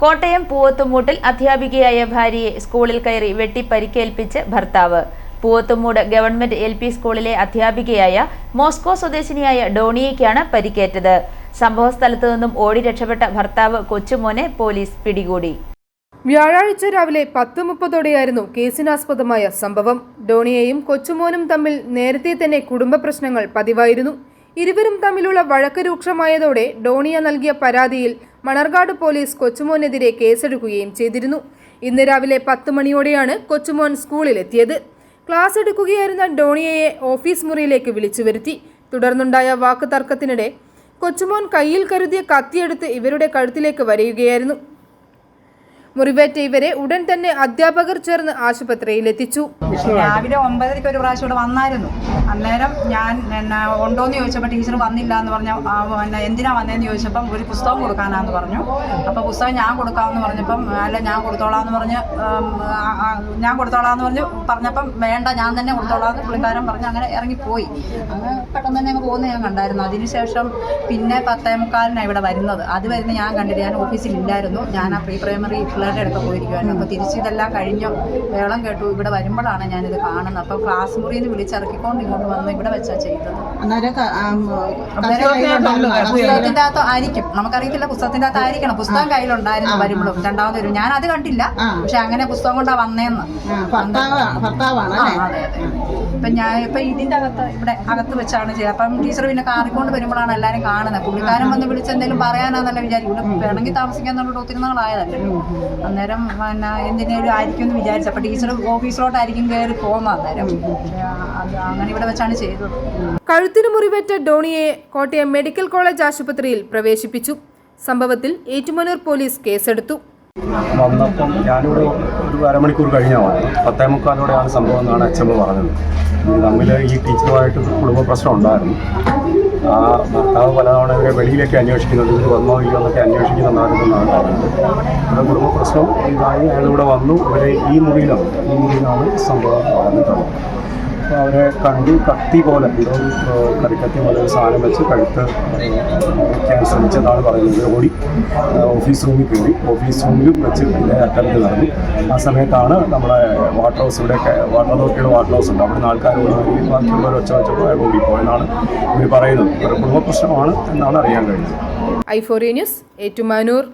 കോട്ടയം പൂവത്തുമൂട്ടിൽ അധ്യാപികയായ ഭാര്യയെ സ്കൂളിൽ കയറി വെട്ടി പരിക്കേൽപ്പിച്ച് ഭർത്താവ്. പൂവത്തുമൂട് ഗവൺമെന്റ് എൽ പി സ്കൂളിലെ അധ്യാപികയായ മോസ്കോ സ്വദേശിനിയായ ഡോണിയയ്ക്കാണ് പരിക്കേറ്റത്. സംഭവസ്ഥലത്തു നിന്നും ഓടി രക്ഷപ്പെട്ട ഭർത്താവ് കൊച്ചുമോനെ പോലീസ് പിടികൂടി. വ്യാഴാഴ്ച രാവിലെ പത്ത് മുപ്പതോടെയായിരുന്നു കേസിനാസ്പദമായ സംഭവം. ഡോണിയയും കൊച്ചുമോനും തമ്മിൽ നേരത്തെ തന്നെ കുടുംബ പ്രശ്നങ്ങൾ പതിവായിരുന്നു. ഇരുവരും തമ്മിലുള്ള വഴക്ക് രൂക്ഷമായതോടെ ഡോണിയ നൽകിയ പരാതിയിൽ മണർകാട് പോലീസ് കൊച്ചുമോനെതിരെ കേസെടുക്കുകയും ചെയ്തിരുന്നു. ഇന്ന് രാവിലെ പത്ത് മണിയോടെയാണ് കൊച്ചുമോൻ സ്കൂളിലെത്തിയത്. ക്ലാസ് എടുക്കുകയായിരുന്ന ഡോണിയയെ ഓഫീസ് മുറിയിലേക്ക് വിളിച്ചു വരുത്തി. തുടർന്നുണ്ടായ വാക്കുതർക്കത്തിനിടെ കൊച്ചുമോൻ കയ്യിൽ കരുതിയ കത്തിയെടുത്ത് ഇവരുടെ കഴുത്തിലേക്ക് വരയുകയായിരുന്നു. മുറിവേറ്റ ഇവരെ ഉടൻ തന്നെ അധ്യാപകർ ചേർന്ന് ആശുപത്രിയിൽ എത്തിച്ചു രാവിലെ ഒമ്പതരയ്ക്ക് ഒരു പ്രാവശ്യം ഇവിടെ വന്നായിരുന്നു. അന്നേരം ഞാൻ എന്നാ ഉണ്ടോയെന്ന് ചോദിച്ചപ്പോൾ ടീച്ചർ വന്നില്ല എന്ന് പറഞ്ഞ എന്തിനാ വന്നതെന്ന് ചോദിച്ചപ്പം ഒരു പുസ്തകം കൊടുക്കാനാന്ന് പറഞ്ഞു. അപ്പോൾ പുസ്തകം ഞാൻ കൊടുക്കാമെന്ന് പറഞ്ഞപ്പം അല്ല ഞാൻ കൊടുത്തോളാം എന്ന് പറഞ്ഞ് ഞാൻ കൊടുത്തോളാം എന്ന് പറഞ്ഞ് പറഞ്ഞപ്പം വേണ്ട ഞാൻ തന്നെ കൊടുത്തോളാം എന്ന് പുള്ളിക്കാരൻ പറഞ്ഞ് അങ്ങനെ ഇറങ്ങിപ്പോയി. അങ്ങ് പെട്ടെന്ന് തന്നെ അങ്ങ് പോകുന്നത് ഞാൻ കണ്ടായിരുന്നു. അതിനുശേഷം പിന്നെ പത്തേ മുക്കാലിനാണ് ഇവിടെ വരുന്നത്. അത് വരുന്ന ഞാൻ കണ്ടിട്ട് ഞാൻ ഓഫീസിൽ ഇല്ലായിരുന്നു. ഞാൻ ആ പ്രീ പ്രൈമറി പിള്ളേരുടെ അടുത്ത് പോയിരിക്കുമായിരുന്നു അപ്പോൾ തിരിച്ച് ഇതെല്ലാം കഴിഞ്ഞ്. വേളം കേട്ടു. ഇവിടെ വരുമ്പോഴാണ് ഞാനിത് കാണുന്നത്. അപ്പോൾ ക്ലാസ് മുറിയിൽ നിന്ന് വിളിച്ചിറക്കിക്കൊണ്ട് ഇങ്ങോട്ട് വന്ന് ഇവിടെ വെച്ചാണ് ചെയ്തത്. പുസ്തകത്തിന്റെ അകത്ത് ആയിരിക്കും. നമുക്കറിയത്തില്ല പുസ്തകത്തിന്റെ അകത്ത് ആയിരിക്കണം. പുസ്തകം കയ്യിലുണ്ടായിരുന്നു വരുമ്പോഴും. രണ്ടാമത് വരും. ഞാൻ അത് കണ്ടില്ല. പക്ഷെ അങ്ങനെ പുസ്തകം കൊണ്ടാ വന്നേന്ന്. ഇപ്പൊ ഞാൻ ഇപ്പൊ ഇതിന്റെ അകത്ത് ഇവിടെ അകത്ത് വെച്ചാണ് ചെയ്യുക അപ്പം ടീച്ചർ പിന്നെ കാറിക്കൊണ്ട് വരുമ്പോഴാണ് എല്ലാരും കാണുന്നത്. പുള്ളിക്കാരൻ വന്ന് വിളിച്ച് എന്തെങ്കിലും പറയാനാന്നല്ല വിചാരിക്കും വേണമെങ്കിൽ താമസിക്കാൻ എന്നുള്ള ഒത്തിരി നാളായതല്ലേ. അന്നേരം പിന്നെ എന്തിനേലും ആയിരിക്കും എന്ന് വിചാരിച്ചു. അപ്പൊ ടീച്ചർ ഓഫീസിലോട്ടായിരിക്കും കയറി പോകുന്നത് അന്നേരം. അത് അങ്ങനെ ഇവിടെ വെച്ചാണ് ചെയ്തത്. കഴുത്തിന് മുറിവേറ്റ ഡോണിയെ കോട്ടയം മെഡിക്കൽ കോളേജ് ആശുപത്രിയിൽ പ്രവേശിപ്പിച്ചു. സംഭവത്തിൽ ഏറ്റുമാനൂർ പോലീസ് കേസെടുത്തു. വന്നപ്പം ഞാനിവിടെ ഒരു അരമണിക്കൂർ കഴിഞ്ഞാണ് വന്നത്. പത്തേ മുക്കാലോടെയാണ് സംഭവം എന്നാണ് അച്ഛമ്മ പറഞ്ഞത്. തമ്മിൽ ഈ ടീച്ചറുമായിട്ട് കുടുംബ പ്രശ്നം ഉണ്ടായിരുന്നു. ആ ഭർത്താവ് പലതവണ ഇവരെ വെളിയിലേക്ക് അന്വേഷിക്കുന്നുണ്ട് ഇവർ വന്നോ ഇല്ലയോ എന്നൊക്കെ അന്വേഷിക്കുന്ന പറഞ്ഞത് ഇവിടെ കുടുംബ പ്രശ്നം ഇതായി അയാളിവിടെ വന്നു. ഇവരെ ഈ മുറിയിലാണ് ഈ മുറിയിലാണ് സംഭവം നടന്നിട്ടുള്ളത്. അപ്പോൾ അവരെ കണ്ടു കത്തി പോലെ എന്തോ കറിക്കത്തി പോലെ ഒരു സാധനം വെച്ച് കഴുത്ത് ശ്രമിച്ചതാണ് പറയുന്നത്. ഓടി ഓഫീസ് റൂമിൽ കയറി ഓഫീസ് റൂമിലും വെച്ച് പിന്നെ അറ്റംപ്റ്റ് നടന്നു. ആ സമയത്താണ് നമ്മുടെ വാട്ടർ ഹൗസ് ഇവിടെ വാട്ടർ അതോറിറ്റിയുടെ വാട്ടർ ഹൗസ് ഉണ്ട്. അവിടുന്ന് ആൾക്കാർ ഓടി ബാക്കിയുള്ളവർ ഒച്ച അയാൾ ഓടിപ്പോയെന്നാണ് ഇവർ പറയുന്നത്. ഒരു കുടുംബ പ്രശ്നമാണ് എന്നാണ് അറിയാൻ കഴിഞ്ഞത്. ഐ ഫോറിയ ന്യൂസ് ഏറ്റുമാനൂർ.